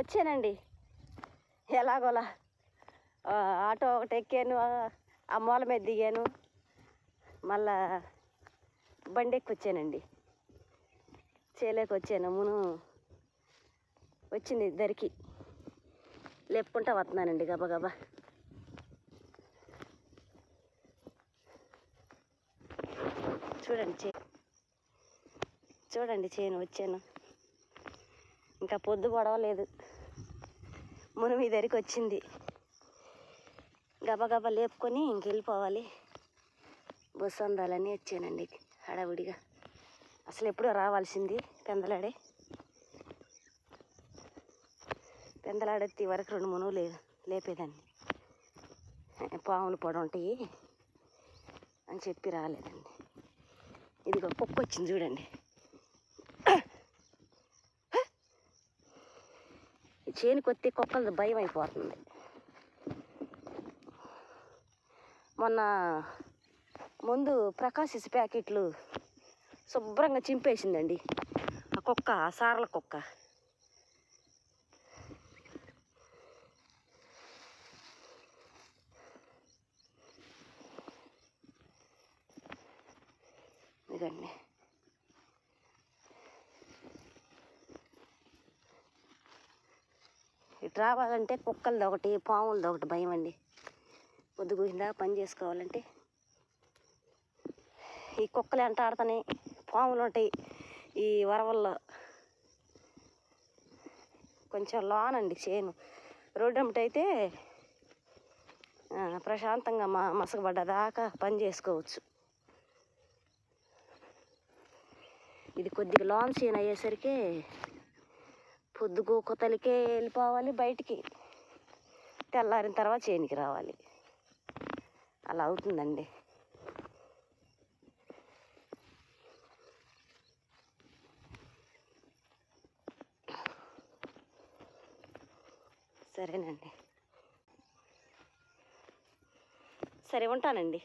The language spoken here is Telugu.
వచ్చానండి. ఎలాగోలా ఆటో ఒకటి ఎక్కాను ఆ- మూల మీద దిగాను. మళ్ళా బండి ఎక్కి వచ్చానండి చేయలేక వచ్చాను మును వచ్చింది ఇద్దరికి. లేపుకుంటా వస్తున్నానండి గబగబా చూడండి చే చూడండి చేను వచ్చాను. ఇంకా పొద్దు పడవలేదు. మనం మీ దగ్గరికి వచ్చింది. గబగబ లేపుకొని ఇంకెళ్ళిపోవాలి. బస్సు అందాలని వచ్చానండి హడావుడిగా. అసలు ఎప్పుడో రావాల్సింది పెందలాడే. పెందలాడెత్తి వరకు రెండు మునువు లేదు లేపేదాన్ని. పాములు పొడ ఉంటాయి అని చెప్పి రాలేదండి. ఇదిగో కుక్క వచ్చింది చూడండి. చేను కొత్తి కుక్కలది భయం అయిపోతుంది. మొన్న ముందు ప్రకాశిస్ ప్యాకెట్లు శుభ్రంగా చింపేసిందండి. ఆ కుక్క ఆ సారల కుక్క. ఇదండి రావాలంటే కుక్కలది ఒకటి పాములది ఒకటి భయం అండి పొద్దుగుందా పని చేసుకోవాలంటే. ఈ కుక్కలు ఎంట ఆడుతున్నాయి పాములు ఉంటాయి ఈ వరవల్లో. కొంచెం లోనండి చేను. రోడ్డు అమ్మటైతే ప్రశాంతంగా మా మసకబడ్డదాకా పని చేసుకోవచ్చు. ఇది కొద్దిగా లాన్ సీన్ అయ్యేసరికి పొద్దుగు కొత్తలకే వెళ్ళిపోవాలి బయటికి. తెల్లారిన తర్వాత చేనికి రావాలి. అలా అవుతుందండి. సరేనండి. సరే ఉంటానండి.